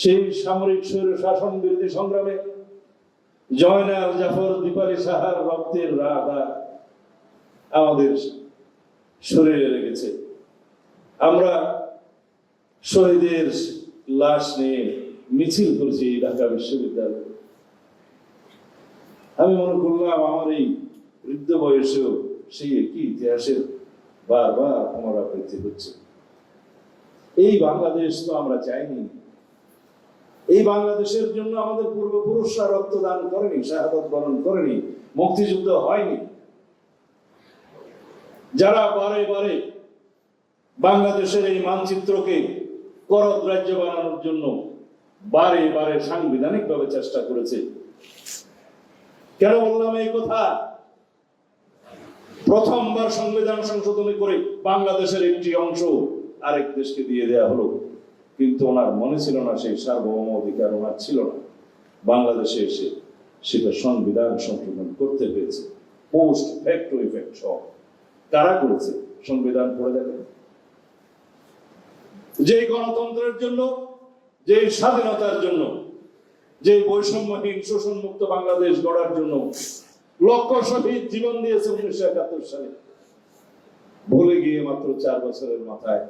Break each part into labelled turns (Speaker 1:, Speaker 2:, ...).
Speaker 1: সেই সামরিক শাসন বিরোধী সংগ্রামে জয়নাল জাফর দীপালি সাহার রক্তের রাধা আমাদের শরীরে লেগেছে। আমরা শহীদের লাশ নিয়ে মিছিল করেছি ঢাকা বিশ্ববিদ্যালয়ে। আমি মনে করলাম আমার এই বৃদ্ধ বয়সেও সেই একই ইতিহাসের বারবার পুনরাবৃত্তি হচ্ছে। এই বাংলাদেশ তো আমরা চাইনি। এই বাংলাদেশের জন্য আমাদের পূর্বপুরুষরা রক্তদান করেনি, শাহাদত বরণ করেনি, মুক্তিযুদ্ধ হয়নি। যারা বারে বারে বাংলাদেশের এই মানচিত্রকে করদ রাজ্য বানানোর জন্য বারে বারে সাংবিধানিক ভাবে চেষ্টা করেছে, কেন বললাম এই কথা? প্রথমবার সংবিধান সংশোধনী করে বাংলাদেশের একটি অংশ আরেক দেশকে দিয়ে দেয়া হলো। কিন্তু ওনার মনে ছিল না, সেই সার্বভৌম অধিকার ওনার ছিল না। বাংলাদেশে এসে সেটা সংবিধান সংশোধন করতে হয়েছে পোস্ট ফ্যাক্ট ইফেক্ট সহ। কারা করেছে? সংবিধান পড়ে দেখেন। যে গণতন্ত্রের জন্য যে স্বাধীনতার জন্য যে বৈষম্যহীন শোষণ মুক্ত বাংলাদেশ গড়ার জন্য লক্ষ শহীদ জীবন দিয়েছে উনিশশো একাত্তর সালে। ভুলে গিয়ে মাত্র চার বছরের মাথায়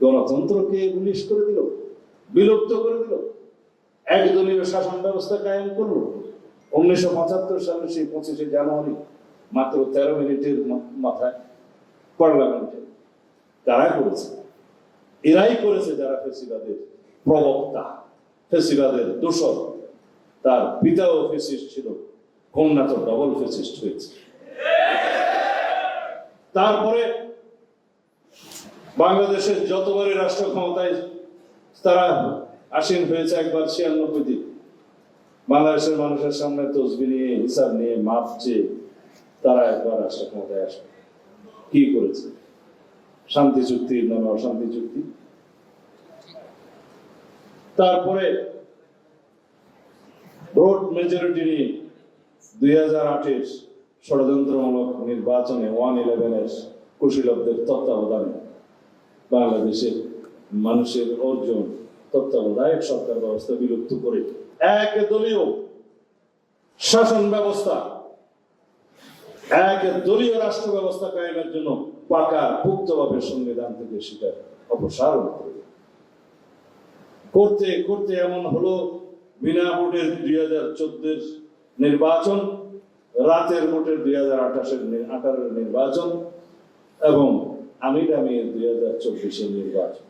Speaker 1: গণতন্ত্রকে উনিশ করে দিল, বিলুপ্ত করে দিল। একদলীয় শাসন ব্যবস্থা কায়েম করল। উনিশশো পঁচাত্তর সালে সেই পঁচিশে জানুয়ারি মাত্র তেরো মিনিটের মাথায় পার্লামেন্টে তারা করেছে। এরাই করেছে যারা ফেসিবাদের প্রবক্তা, ফেসিবাদের দোষর। তার পিতাও ফেসিস্ট ছিল, কন্যা তো ডবল ফেসিস্ট হয়েছে। তারপরে বাংলাদেশের যতবারই রাষ্ট্র ক্ষমতায় তারা আসীন হয়েছে, একবার ছিয়ানব্বইতে বাংলাদেশের মানুষের সামনে তসবি নিয়ে, হিসাব নিয়ে, মাপ চেয়ে তারা একবার রাষ্ট্র ক্ষমতায় আসবে। কি করেছে? শান্তি চুক্তির নামে অশান্তি চুক্তি? তারপরে ভোট মেজরিটি নিয়ে দুই হাজার আটের ষড়যন্ত্রমূলক নির্বাচনে ওয়ান ইলেভেনের কুশীলবদের তত্ত্বাবধানে বাংলাদেশের মানুষের অর্জন, তত্ত্বাবধায়ক সরকার ব্যবস্থা বিলুপ্ত করে। এক দলীয় শাসন ব্যবস্থা এক দলীয় রাষ্ট্র ব্যবস্থা কায়েমের জন্য পাকা পুক্তভাবে সংবিধান থেকে সেটা অপসারণ করতে করতে এমন হলো বিনা ভোটের দুই হাজার চোদ্দের নির্বাচন, রাতের ভোটের দুই হাজার আঠাশের আঠারোর নির্বাচন এবং আমির আমির দুই হাজার চব্বিশের নির্বাচন।